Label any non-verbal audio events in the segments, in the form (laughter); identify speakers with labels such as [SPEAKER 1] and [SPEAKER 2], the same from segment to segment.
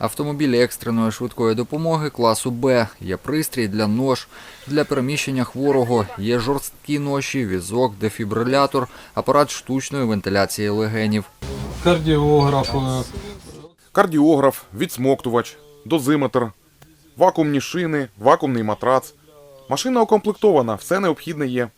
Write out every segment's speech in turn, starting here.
[SPEAKER 1] Автомобілі екстреної швидкої допомоги класу Б. Є пристрій для нож, для переміщення хворого, є жорсткі ноші, візок, дефібрилятор, апарат штучної вентиляції легенів.
[SPEAKER 2] кардіограф, е,
[SPEAKER 3] кардіограф, відсмоктувач, дозиметр, вакуумні шини, вакуумний матрац. Машина укомплектована, все необхідне є.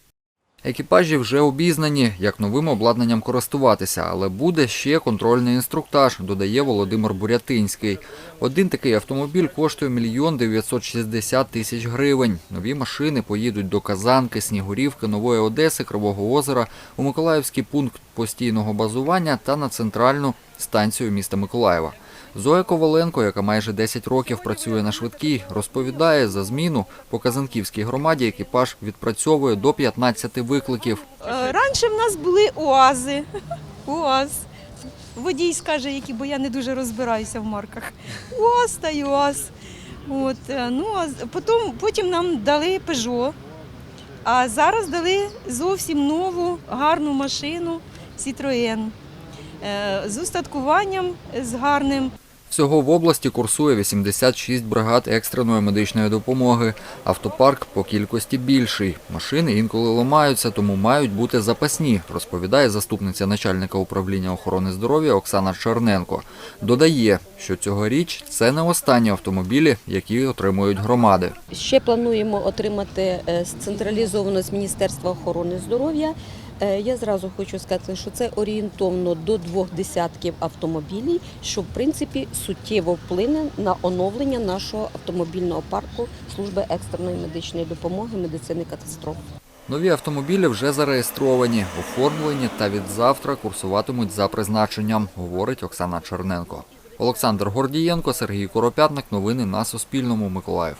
[SPEAKER 1] Екіпажі вже обізнані, як новим обладнанням користуватися, але буде ще контрольний інструктаж, додає Володимир Бурятинський. Один такий автомобіль коштує мільйон 960 тисяч гривень. Нові машини поїдуть до Казанки, Снігурівки, Нової Одеси, Кривого Озера, у Миколаївський пункт постійного базування та на центральну станцію міста Миколаєва. Зоя Коваленко, яка майже 10 років працює на швидкій, розповідає, за зміну по Казанківській громаді екіпаж відпрацьовує до 15 викликів.
[SPEAKER 4] Е, Раніше в нас були УАЗи. УАЗ. (laughs) Водій скаже, які, бо я не дуже розбираюся в марках. УАЗ та УАЗ. От, е, ну, потім, потім нам дали Peugeot, а зараз дали зовсім нову гарну машину Citroën. Е, З устаткуванням з гарним.
[SPEAKER 1] Всього в області курсує 86 бригад екстреної медичної допомоги. Автопарк по кількості більший. Машини інколи ламаються, тому мають бути запасні, розповідає заступниця начальника управління охорони здоров'я Оксана Черненко. Додає, що цьогоріч це не останні автомобілі, які отримують громади.
[SPEAKER 5] Ще плануємо отримати е, централізовано з Міністерства охорони здоров'я. Е, Я зразу хочу сказати, що це орієнтовно до двох десятків автомобілів, що в принципі суттєво вплине на оновлення нашого автомобільного парку служби екстреної медичної допомоги медицини катастроф.
[SPEAKER 1] Нові автомобілі вже зареєстровані, оформлені та від завтра курсуватимуть за призначенням, говорить Оксана Черненко. Олександр Гордієнко, Сергій Коропятник. Новини на Суспільному. Миколаїв.